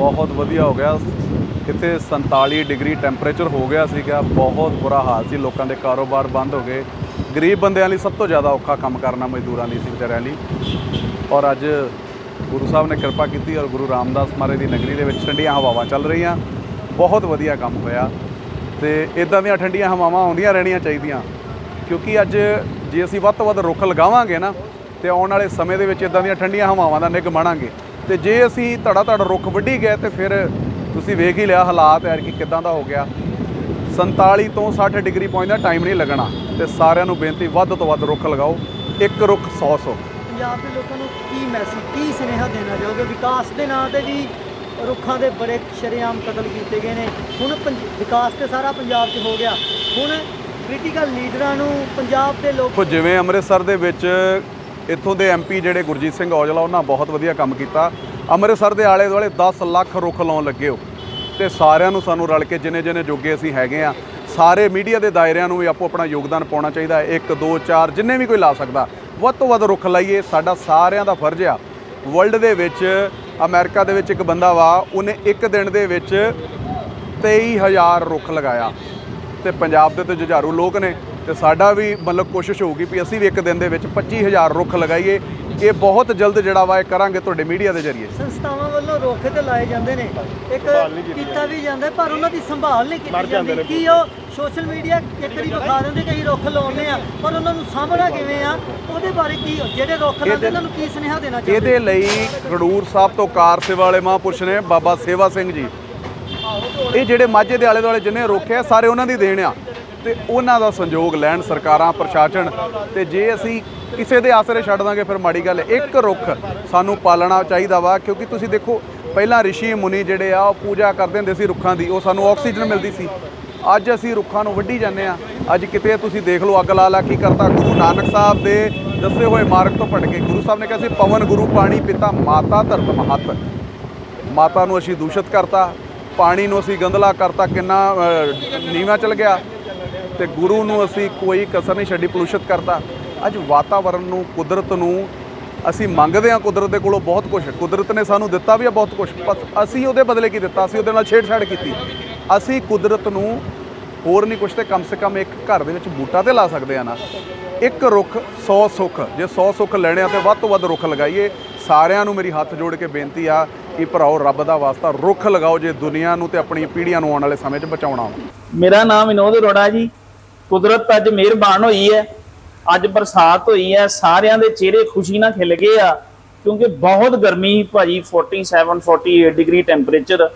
ਬਹੁਤ ਵਧੀਆ ਹੋ ਗਿਆ। ਕਿਤੇ 47 ਡਿਗਰੀ ਟੈਂਪਰੇਚਰ ਹੋ ਗਿਆ ਸੀਗਾ। ਬਹੁਤ ਬੁਰਾ ਹਾਲ ਸੀ। ਲੋਕਾਂ ਦੇ ਕਾਰੋਬਾਰ ਬੰਦ ਹੋ ਗਏ। ਗਰੀਬ ਬੰਦਿਆਂ ਲਈ ਸਭ ਤੋਂ ਜ਼ਿਆਦਾ ਔਖਾ ਕੰਮ ਕਰਨਾ ਮਜ਼ਦੂਰਾਂ ਲਈ ਸੀ ਵਿਚਾਰਿਆਂ ਲਈ। ਔਰ ਅੱਜ ਗੁਰੂ ਸਾਹਿਬ ਨੇ ਕਿਰਪਾ ਕੀਤੀ ਔਰ ਗੁਰੂ ਰਾਮਦਾਸ ਮਹਾਰਾਜ ਦੀ ਨਗਰੀ ਦੇ ਵਿੱਚ ਠੰਡੀਆਂ ਹਵਾਵਾਂ ਚੱਲ ਰਹੀਆਂ। ਬਹੁਤ ਵਧੀਆ ਕੰਮ ਹੋਇਆ। ਤੇ ਇਦਾਂ ਦੀਆਂ ਠੰਡੀਆਂ ਹਵਾਵਾਂ ਆਉਂਦੀਆਂ ਰਹਿਣੀਆਂ ਚਾਹੀਦੀਆਂ। ਕਿਉਂਕਿ ਅੱਜ ਜੇ ਅਸੀਂ ਵੱਧ ਤੋਂ ਵੱਧ ਰੁੱਖ ਲਗਾਵਾਂਗੇ ਨਾ, ਤੇ ਆਉਣ ਵਾਲੇ ਸਮੇਂ ਦੇ ਵਿੱਚ ਇਦਾਂ ਦੀਆਂ ਠੰਡੀਆਂ ਹਵਾਵਾਂ ਦਾ ਨਿੱਘ ਮਾਣਾਂਗੇ ਤੇ ਜੇ ਅਸੀਂ ਧੜਾ ਧੜ ਰੁੱਖ ਵੱਢੀ ਗਏ ਤੇ ਫਿਰ ਤੁਸੀਂ ਵੇਖ ਹੀ ਲਿਆ ਹਾਲਾਤ ਐਰ ਕਿ ਕਿਦਾਂ ਦਾ ਹੋ ਗਿਆ। 47 ਤੋਂ 60 ਡਿਗਰੀ ਪਹੁੰਚਦਾ ਟਾਈਮ ਨਹੀਂ ਲੱਗਣਾ ਤੇ ਸਾਰਿਆਂ ਨੂੰ ਬੇਨਤੀ ਵੱਧ ਤੋਂ ਵੱਧ ਰੁੱਖ ਲਗਾਓ ਇੱਕ ਰੁੱਖ 100 100 ਪੰਜਾਬ ਦੇ ਲੋਕਾਂ ਨੂੰ ਕੀ ਮੈਸੇਜ ਕੀ ਸੁਨੇਹਾ ਦੇਣਾ ਚਾਹੋਗੇ? ਵਿਕਾਸ ਦੇ ਨਾਂ ਤੇ ਵੀ ਰੁੱਖਾਂ ਦੇ ਬੜੇ ਸ਼ਰੇਆਮ ਕਤਲ ਕੀਤੇ ਗਏ ਨੇ। ਹੁਣ ਵਿਕਾਸ ਤੇ ਸਾਰਾ ਪੰਜਾਬ 'ਚ ਹੋ ਗਿਆ। ਹੁਣ ਪੋਲੀਟੀਕਲ ਲੀਡਰਾਂ ਨੂੰ ਪੰਜਾਬ ਦੇ ਲੋਕ ਜਿਵੇਂ ਅੰਮ੍ਰਿਤਸਰ ਦੇ ਵਿੱਚ ਇੱਥੋਂ ਦੇ ਐਮਪੀ ਜਿਹੜੇ ਗੁਰਜੀਤ ਸਿੰਘ ਔਜਲਾ, ਉਹਨਾਂ ਬਹੁਤ ਵਧੀਆ ਕੰਮ ਕੀਤਾ। ਅੰਮ੍ਰਿਤਸਰ ਦੇ ਆਲੇ ਦੁਆਲੇ 10 ਲੱਖ ਰੁੱਖ ਲਾਉਣ ਲੱਗੇ ਹੋ। ਤੇ ਸਾਰਿਆਂ ਨੂੰ ਸਾਨੂੰ ਰਲ ਕੇ ਜਿੰਨੇ ਜਿੰਨੇ ਜੋਗੇ ਅਸੀਂ ਹੈਗੇ ਆ, ਸਾਰੇ ਮੀਡੀਆ ਦੇ ਦਾਇਰਿਆਂ ਨੂੰ ਵੀ ਆਪੋ ਆਪਣਾ ਯੋਗਦਾਨ ਪਾਉਣਾ ਚਾਹੀਦਾ ਹੈ। 1 2 4 ਜਿੰਨੇ ਵੀ ਕੋਈ ਲਾ ਸਕਦਾ, ਵੱਧ ਤੋਂ ਵੱਧ ਰੁੱਖ ਲਾਈਏ। ਸਾਡਾ ਸਾਰਿਆਂ ਦਾ ਫਰਜ਼ ਆ। ਵਰਲਡ ਦੇ ਵਿੱਚ, ਅਮਰੀਕਾ ਦੇ ਵਿੱਚ ਇੱਕ ਬੰਦਾ ਵਾ, ਉਹਨੇ ਇੱਕ ਦਿਨ ਦੇ ਵਿੱਚ 23000 ਰੁੱਖ ਲਗਾਇਆ। ਤੇ ਪੰਜਾਬ ਦੇ ਤੇ ਜੁਝਾਰੂ ਲੋਕ ਨੇ। ਤੇ ਸਾਡਾ ਵੀ ਮਤਲਬ ਕੋਸ਼ਿਸ਼ ਹੋਊਗੀ ਵੀ ਅਸੀਂ ਵੀ ਇੱਕ ਦਿਨ ਦੇ ਵਿੱਚ 25000 ਰੁੱਖ ਲਗਾਈਏ। ਇਹ ਬਹੁਤ ਜਲਦ ਜਿਹੜਾ ਵਾ ਇਹ ਕਰਾਂਗੇ ਤੁਹਾਡੇ ਮੀਡੀਆ ਦੇ ਜ਼ਰੀਏ। ਸੰਸਥਾਵਾਂ ਵੱਲੋਂ ਰੁੱਖ ਤੇ ਲਾਏ ਜਾਂਦੇ ਨੇ। ਇੱਕ ਕੀਤਾ ਵੀ ਜਾਂਦਾ। ਪਰ ਉਹਨਾਂ ਦੀ ਸੰਭਾਲ ਨਹੀਂ ਕੀਤੀ ਜਾਂਦੀ ਕੀ ਉਹ ਸੋਸ਼ਲ ਮੀਡੀਆ ਇੱਕ ਵਾਰੀ ਵਿਖਾ ਦਿੰਦੇ ਕਿ ਅਸੀਂ ਰੁੱਖ ਲਾਉਂਦੇ ਆ ਪਰ ਉਹਨਾਂ ਨੂੰ ਸਾਂਭਣਾ ਕਿਵੇਂ ਆ? ਉਹਦੇ ਬਾਰੇ ਕੀ ਜਿਹੜੇ ਰੁੱਖ ਲਾਉਂਦੇ ਉਹਨਾਂ ਨੂੰ ਕੀ ਸੁਨੇਹਾ ਦੇਣਾ ਚਾਹੁੰਦੇ? ਇਹਦੇ ਲਈ ਖਡੂਰ ਸਾਹਿਬ ਤੋਂ ਕਾਰ ਸੇਵਾ ਵਾਲੇ ਮਹਾਂਪੁਰਸ਼ ਨੇ ਬਾਬਾ ਸੇਵਾ ਸਿੰਘ ਜੀ। ਇਹ ਜਿਹੜੇ ਮਾਝੇ ਦੇ ਆਲੇ ਦੁਆਲੇ ਜਿੰਨੇ ਰੋਕਿਆ ਸਾਰੇ ਉਹਨਾਂ ਦੀ ਦੇਣ ਆ। ਤੇ ਉਹਨਾਂ ਦਾ ਸੰਯੋਗ ਲੈਣ ਸਰਕਾਰਾਂ ਪ੍ਰਸ਼ਾਸਨ ਤੇ ਜੇ ਅਸੀਂ ਕਿਸੇ ਦੇ ਆਸਰੇ ਛੱਡ ਦਾਂਗੇ ਫਿਰ ਮਾੜੀ ਗੱਲ ਇੱਕ ਰੁੱਖ ਸਾਨੂੰ ਪਾਲਣਾ ਚਾਹੀਦਾ ਵਾ ਕਿਉਂਕਿ ਤੁਸੀਂ ਦੇਖੋ ਪਹਿਲਾਂ ਰਿਸ਼ੀ ਮੁਨੀ ਜਿਹੜੇ ਆ ਉਹ ਪੂਜਾ ਕਰਦੇ ਹੁੰਦੇ ਸੀ ਰੁੱਖਾਂ ਦੀ ਉਹ ਸਾਨੂੰ ਆਕਸੀਜਨ ਮਿਲਦੀ ਸੀ। ਅੱਜ ਅਸੀਂ ਰੁੱਖਾਂ ਨੂੰ ਵੱਢੀ ਜਾਂਦੇ ਆ ਅੱਜ ਕਿਤੇ ਤੁਸੀਂ ਦੇਖ ਲਓ ਅੱਗ ਲਾ ਲਾ ਕੀ ਕਰਤਾ ਗੁਰੂ ਨਾਨਕ ਸਾਹਿਬ ਦੇ ਦੱਸੇ ਹੋਏ ਮਾਰਗ ਤੋਂ ਭਟਕੇ। ਗੁਰੂ ਸਾਹਿਬ ਨੇ ਕਿਹਾ ਸੀ ਪਵਨ ਗੁਰੂ ਪਾਣੀ ਪਿਤਾ ਮਾਤਾ ਧਰਤ ਮਹੱਤ। ਮਾਤਾ ਨੂੰ ਅਸੀਂ ਦੂਸ਼ਿਤ ਕਰਤਾ ਪਾਣੀ ਨੂੰ ਅਸੀਂ ਗੰਦਲਾ ਕਰਤਾ ਕਿੰਨਾ ਅ, ਨੀਵਾਂ ਚਲ ਗਿਆ। ਤੇ ਗੁਰੂ ਨੂੰ ਅਸੀਂ ਕੋਈ ਕਸਰ ਨਹੀਂ ਛੱਡੀ ਪੋਲੂਸ਼ਿਤ ਕਰਤਾ। ਅੱਜ ਵਾਤਾਵਰਣ ਨੂੰ, ਕੁਦਰਤ ਨੂੰ ਅਸੀਂ ਮੰਗਦੇ ਹਾਂ, ਕੁਦਰਤ ਦੇ ਕੋਲੋਂ ਬਹੁਤ ਕੁਝ ਕੁਦਰਤ ਨੇ ਸਾਨੂੰ ਦਿੱਤਾ ਵੀ ਆ ਬਹੁਤ ਕੁਝ ਪਰ ਅਸੀਂ ਉਹਦੇ ਬਦਲੇ ਕੀ ਦਿੱਤਾ? ਅਸੀਂ ਉਹਦੇ ਨਾਲ ਛੇੜਛਾੜ ਕੀਤੀ। ਅਸੀਂ ਕੁਦਰਤ ਨੂੰ ਹੋਰ ਨਹੀਂ ਕੁਝ ਤੇ ਕਮ ਸੇ ਕਮ ਇੱਕ ਘਰ ਦੇ ਵਿੱਚ ਬੂਟਾ ਤੇ ਲਾ ਸਕਦੇ ਆ ਨਾ। ਇੱਕ ਰੁੱਖ 100 ਸੁੱਖ। ਜੇ 100 ਸੁੱਖ ਲੈਣੇ ਆ ਤੇ ਵੱਧ ਤੋਂ ਵੱਧ ਰੁੱਖ ਲਗਾਈਏ। ਸਾਰਿਆਂ ਨੂੰ ਮੇਰੀ ਹੱਥ ਜੋੜ ਕੇ ਬੇਨਤੀ ਆ ਕਿ ਭਰਾਓ, ਰੱਬ ਦਾ ਵਾਸਤਾ ਰੁੱਖ ਲਗਾਓ, ਜੇ ਦੁਨੀਆ ਨੂੰ ਤੇ ਆਪਣੀਆਂ ਪੀੜ੍ਹੀਆਂ ਨੂੰ ਆਉਣ ਵਾਲੇ ਸਮੇਂ 'ਚ ਬਚਾਉਣਾ ਮੇਰਾ ਨਾਮ ਵਿਨੋਦ ਅਰੋੜਾ ਜੀ। ਕੁਦਰਤ ਅੱਜ ਮਿਹਰਬਾਨ ਹੋਈ ਹੈ। ਅੱਜ ਬਰਸਾਤ ਹੋਈ ਹੈ। ਸਾਰਿਆਂ ਦੇ ਚਿਹਰੇ ਖੁਸ਼ੀ ਨਾਲ ਖਿਲ ਗਏ ਆ। ਕਿਉਂਕਿ ਬਹੁਤ ਗਰਮੀ ਸੀ ਭਾਜੀ 47 48 ਡਿਗਰੀ ਟੈਂਪਰੇਚਰ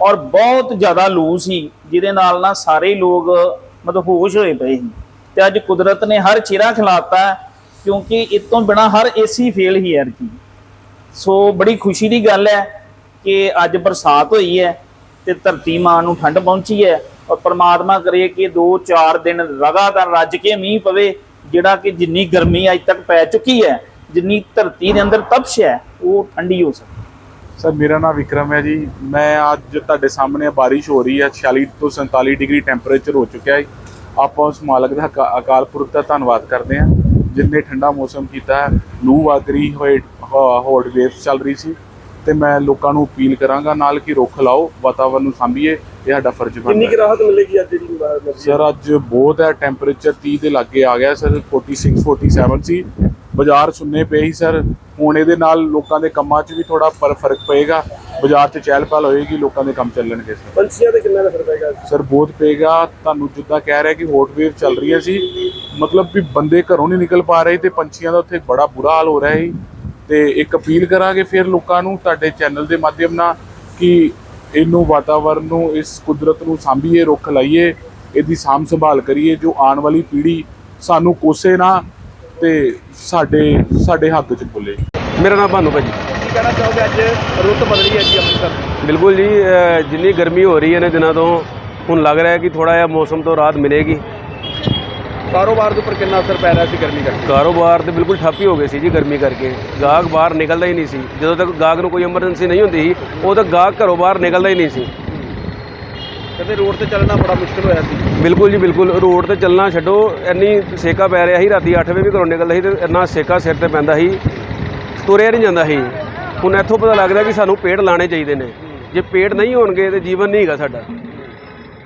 ਔਰ ਬਹੁਤ ਜ਼ਿਆਦਾ ਲੂ ਸੀ, ਜਿਹਦੇ ਨਾਲ ਨਾ ਸਾਰੇ ਲੋਕ ਮਤਲਬ ਹੋਸ਼ ਹੋਏ ਪਏ ਸੀ। ਤੇ ਅੱਜ ਕੁਦਰਤ ਨੇ ਹਰ ਚਿਹਰਾ ਖਿਲਾਤਾ ਕਿਉਂਕਿ ਇਸ ਤੋਂ ਬਿਨਾ ਹਰ ਏਸੀ ਫੇਲ ਹੀ ਯਾਰ ਕੀ ਸੋ ਬੜੀ ਖੁਸ਼ੀ ਦੀ ਗੱਲ ਹੈ ਕਿ ਅੱਜ ਬਰਸਾਤ ਹੋਈ ਹੈ ਤੇ ਧਰਤੀ ਮਾਂ ਨੂੰ ਠੰਡ ਪਹੁੰਚੀ ਹੈ। ਔਰ ਪਰਮਾਤਮਾ ਕਰੇ ਕਿ 2-4 ਦਿਨ ਲਗਾਤਾਰ ਰੱਜ ਕੇ ਮੀਂਹ ਪਵੇ, ਜਿਹੜਾ ਕਿ ਜਿੰਨੀ ਗਰਮੀ ਅੱਜ ਤੱਕ ਪੈ ਚੁੱਕੀ ਹੈ, ਜਿੰਨੀ ਧਰਤੀ ਦੇ ਅੰਦਰ ਤਪਸ਼ ਹੈ, ਉਹ ਠੰਡੀ ਹੋ ਸਕੇ ਸਰ, ਮੇਰਾ ਨਾਮ ਵਿਕਰਮ ਹੈ ਜੀ। ਮੈਂ ਅੱਜ ਤੁਹਾਡੇ ਸਾਹਮਣੇ ਬਾਰਿਸ਼ ਹੋ ਰਹੀ ਹੈ 46 ਤੋਂ 47 ਡਿਗਰੀ ਟੈਂਪਰੇਚਰ ਹੋ ਚੁੱਕਿਆ ਹੈ। ਆਪਾਂ ਉਸ ਮਾਲਕ ਦਾ ਅਕਾ- ਅਕਾਲ ਪੁਰਖ ਦਾ ਧੰਨਵਾਦ ਕਰਦੇ ਹਾਂ, ਜਿੰਨੇ ਠੰਡਾ ਮੌਸਮ ਕੀਤਾ ਹੈ। ਲੂ ਵਗ ਰਹੀ, ਹੋਏ ਹੌਟ ਵੇਵਸ ਚੱਲ ਰਹੀ ਸੀ। ਤੇ ਮੈਂ ਲੋਕਾਂ ਨੂੰ ਅਪੀਲ ਕਰਾਂਗਾ ਨਾਲ ਕਿ ਰੁੱਖ ਲਾਓ ਵਾਤਾਵਰਨ ਨੂੰ ਸਾਂਭੀਏ ਇਹ ਸਾਡਾ ਫਰਜ਼ ਬਣਦਾ ਕਿੰਨੀ ਹੈ ਕੁ ਰਾਹਤ ਮਿਲੇਗੀ ਅੱਜ ਜਿਹੜੀ ਸਰ ਅੱਜ ਬਹੁਤ ਹੈ ਟੈਂਪਰੇਚਰ 30 ਦੇ ਲਾਗੇ ਆ ਗਿਆ ਸਰ 46 47 ਸੀ। ਬਾਜ਼ਾਰ ਸੁੰਨੇ ਪਏ ਸੀ ਸਰ। ਹੁਣ ਇਹਦੇ ਨਾਲ ਲੋਕਾਂ ਦੇ ਕੰਮਾਂ 'ਚ ਵੀ ਥੋੜਾ ਫ਼ਰਕ ਪਏਗਾ। ਬਾਜ਼ਾਰ 'ਚ ਚਹਿਲ ਪਹਿਲ ਹੋਏਗੀ ਲੋਕਾਂ ਦੇ ਕੰਮ ਚੱਲਣਗੇ ਸਰ। ਪੰਛੀਆਂ ਤੇ ਕਿੰਨਾ ਅਸਰ ਪਏਗਾ ਸਰ ਬਹੁਤ ਪਏਗਾ। ਤੁਹਾਨੂੰ ਜਿੱਦਾਂ ਕਹਿ ਰਿਹਾ ਕਿ ਹੌਟ ਵੇਵ ਚੱਲ ਰਹੀ ਹੈ ਸੀ। ਮਤਲਬ ਵੀ ਬੰਦੇ ਘਰੋਂ ਨਹੀਂ ਨਿਕਲ ਪਾ ਰਹੇ ਤੇ ਪੰਛੀਆਂ ਦਾ ਉੱਥੇ ਬੜਾ ਬੁਰਾ ਹਾਲ ਹੋ ਰਿਹਾ ਹੈ ਤੇ ਇੱਕ ਅਪੀਲ ਕਰਾਂਗੇ ਫਿਰ ਲੋਕਾਂ ਨੂੰ ਤੁਹਾਡੇ ਚੈਨਲ ਦੇ ਮਾਧਿਅਮ ਨਾਲ ਕਿ ਇਹਨੂੰ ਵਾਤਾਵਰਨ ਨੂੰ ਇਸ ਕੁਦਰਤ ਨੂੰ ਸਾਂਭੀਏ ਰੁੱਖ ਲਾਈਏ ਇਹਦੀ ਸਾਂਭ ਸੰਭਾਲ ਕਰੀਏ ਜੋ ਆਉਣ ਵਾਲੀ ਪੀੜ੍ਹੀ ਸਾਨੂੰ ਕੋਸੇ ਨਾ ਤੇ ਸਾਡੇ ਸਾਡੇ ਹੱਥ 'ਚ ਬੋਲੇ। ਮੇਰਾ ਨਾਮ ਭਾਨੂ ਭਾਜੀ। ਕੀ ਕਹਿਣਾ ਚਾਹੋਗੇ ਅੱਜ? ਰੁੱਤ ਬਦਲੀ ਹੈ ਜੀ ਅੰਮ੍ਰਿਤਸਰ। ਬਿਲਕੁਲ ਜੀ ਜਿੰਨੀ ਗਰਮੀ ਹੋ ਰਹੀ ਹੈ ਨੇ ਦਿਨਾਂ ਤੋਂ ਹੁਣ ਲੱਗ ਰਿਹਾ ਹੈ ਕਿ ਥੋੜਾ ਜਿਹਾ ਮੌਸਮ ਤੋਂ ਰਾਹਤ ਮਿਲੇਗੀ। ਕਾਰੋਬਾਰ ਦੇ ਉੱਪਰ ਕਿੰਨਾ ਅਸਰ ਪੈ ਰਿਹਾ ਸੀ ਗਰਮੀ ਕਰਕੇ? ਕਾਰੋਬਾਰ ਤੇ ਬਿਲਕੁਲ ਠੱਪ ਹੀ ਹੋ ਗਏ ਸੀ ਜੀ ਗਰਮੀ ਕਰਕੇ। ਗਾਹਕ ਬਾਹਰ ਨਿਕਲਦਾ ਹੀ ਨਹੀਂ ਸੀ। ਜਦੋਂ ਤੱਕ ਗਾਹਕ ਨੂੰ ਕੋਈ ਐਮਰਜੈਂਸੀ ਨਹੀਂ ਹੁੰਦੀ ਸੀ ਉਦੋਂ ਤੱਕ ਗਾਹਕ ਘਰੋਂ ਬਾਹਰ ਨਿਕਲਦਾ ਹੀ ਨਹੀਂ ਸੀ। ਕਹਿੰਦੇ ਰੋਡ ਤੇ ਚੱਲਣਾ ਬੜਾ ਮੁਸ਼ਕਲ ਹੋਇਆ ਸੀ। ਬਿਲਕੁਲ ਜੀ ਬਿਲਕੁਲ। ਰੋਡ ਤੇ ਚੱਲਣਾ ਛੱਡੋ ਇੰਨੀ ਸੇਕਾ ਪੈ ਰਿਹਾ ਸੀ ਰਾਤੀ 8 ਵਜੇ ਵੀ ਘਰੋਂ ਨਿਕਲਦਾ ਸੀ ਤੇ ਇੰਨਾ ਸੇਕਾ ਸਿਰ ਤੇ ਪੈਂਦਾ ਸੀ ਤੁਰਿਆ ਨਹੀਂ ਜਾਂਦਾ ਸੀ। ਹੁਣ ਇੱਥੋਂ ਪਤਾ ਲੱਗਦਾ ਕਿ ਸਾਨੂੰ ਪੇੜ ਲਾਣੇ ਚਾਹੀਦੇ ਨੇ। ਜੇ ਪੇੜ ਨਹੀਂ ਹੋਣਗੇ ਤੇ ਜੀਵਨ ਨਹੀਂ ਹੈਗਾ ਸਾਡਾ।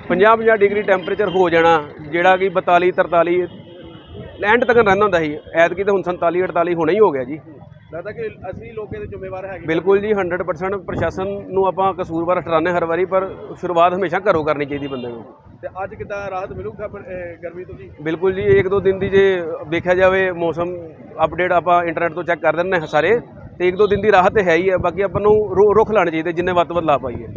50-50 ਡਿਗਰੀ ਟੈਂਪਰੇਚਰ ਹੋ ਜਾਣਾ ਜਿਹੜਾ ਕਿ 42 43 ਐਂਡ ਤੱਕ ਰਹਿੰਦਾ ਹੁੰਦਾ ਸੀ। ਐਤਕੀ ਤਾਂ ਹੁਣ 47 48 ਹੋਣਾ ਹੀ ਹੋ ਗਿਆ ਜੀ। ਲੱਗਦਾ ਕਿ ਅਸੀਂ ਲੋਕ ਇਹਦੇ ਜ਼ਿੰਮੇਵਾਰ ਹੈਗੇ। ਬਿਲਕੁਲ ਜੀ 100% ਪ੍ਰਸ਼ਾਸਨ ਨੂੰ ਆਪਾਂ ਕਸੂਰਵਾਰ ਠਹਿਰਾਉਂਦੇ ਹਰ ਵਾਰੀ ਪਰ ਸ਼ੁਰੂਆਤ ਹਮੇਸ਼ਾ ਘਰੋਂ ਕਰਨੀ ਚਾਹੀਦੀ ਬੰਦੇ ਨੂੰ। ਤੇ ਅੱਜ ਕਿੱਦਾਂ ਰਾਹਤ ਮਿਲੂਗਾ ਗਰਮੀ ਤੋਂ ਜੀ? ਬਿਲਕੁਲ ਜੀ ਇੱਕ ਦੋ ਦਿਨ ਦੀ ਜੇ ਵੇਖਿਆ ਜਾਵੇ ਮੌਸਮ ਅਪਡੇਟ ਆਪਾਂ ਇੰਟਰਨੈਟ ਤੋਂ ਚੈੱਕ ਕਰ ਦਿੰਦੇ ਹਾਂ ਸਾਰੇ ਤੇ ਇੱਕ ਦੋ ਦਿਨ ਦੀ ਰਾਹਤ ਤੇ ਹੈ ਹੀ ਹੈ। ਬਾਕੀ ਆਪਾਂ ਨੂੰ ਰੁੱਖ ਲਾਣੇ ਚਾਹੀਦੇ ਜਿੰਨੇ ਵੱਧ ਵੱਧ ਲਾ ਪਾਈਏ